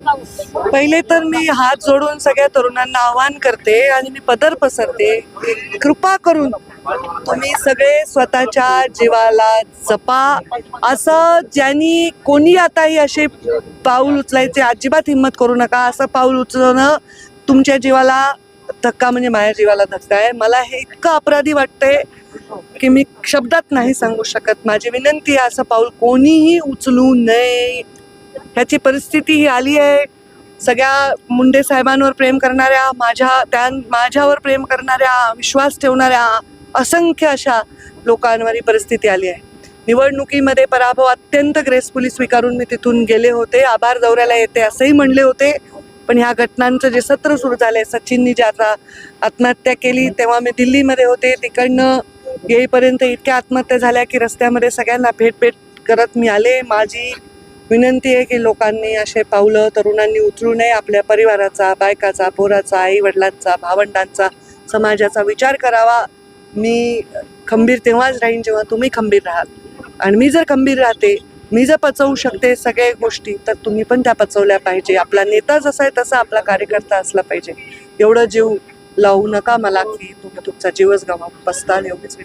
पहिले तर मी हात जोडून सगळ्या तरुणांना आवाहन करते आणि मी पदर पसरते. कृपा करून तुम्ही सगळे स्वतःच्या जीवाला जपा. असं ज्यांनी कोणी आताही असे पाऊल उचलायचे अजिबात हिंमत करू नका. असं पाऊल उचलणं तुमच्या जीवाला धक्का म्हणजे माझ्या जीवाला धक्का आहे. मला हे इतकं अपराधी वाटतंय की मी शब्दात नाही सांगू शकत. माझी विनंती आहे असं पाऊल कोणीही उचलू नये. ह्याची परिस्थिती ही आली आहे. सगळ्या मुंडे साहेबांवर प्रेम करणाऱ्या माझ्या त्या माझ्यावर प्रेम करणाऱ्या विश्वास ठेवणाऱ्या असंख्य अशा लोकांवर ही परिस्थिती आली आहे. निवडणुकीमध्ये पराभव अत्यंत ग्रेसफुली स्वीकारून मी तिथून गेले होते. आभार दौऱ्याला येते असंही म्हणले होते. पण ह्या घटनांचं जे सत्र सुरू झालंय सचिननी जे आता आत्महत्या केली तेव्हा मी दिल्लीमध्ये होते. तिकडनं येईपर्यंत इतक्या आत्महत्या झाल्या की रस्त्यामध्ये सगळ्यांना भेट भेट करत मी आले. माझी विनंती आहे की लोकांनी असे पावलं तरुणांनी उचलू नये आपल्या परिवाराचा बायकाचा पोराचा आई वडिलांचा भावंडांचा समाजाचा विचार करावा. मी खंबीर तेव्हाच राहीन जेव्हा तुम्ही खंबीर राहाल. आणि मी जर खंबीर राहते मी जर पचवू शकते सगळ्या गोष्टी तर तुम्ही पण त्या पचवल्या पाहिजे. आपला नेता जसा आहे तसा आपला कार्यकर्ता असला पाहिजे. एवढं जीव लावू नका मला की तुम्ही तुमचा जीवच गमावून बसताल एवढीच.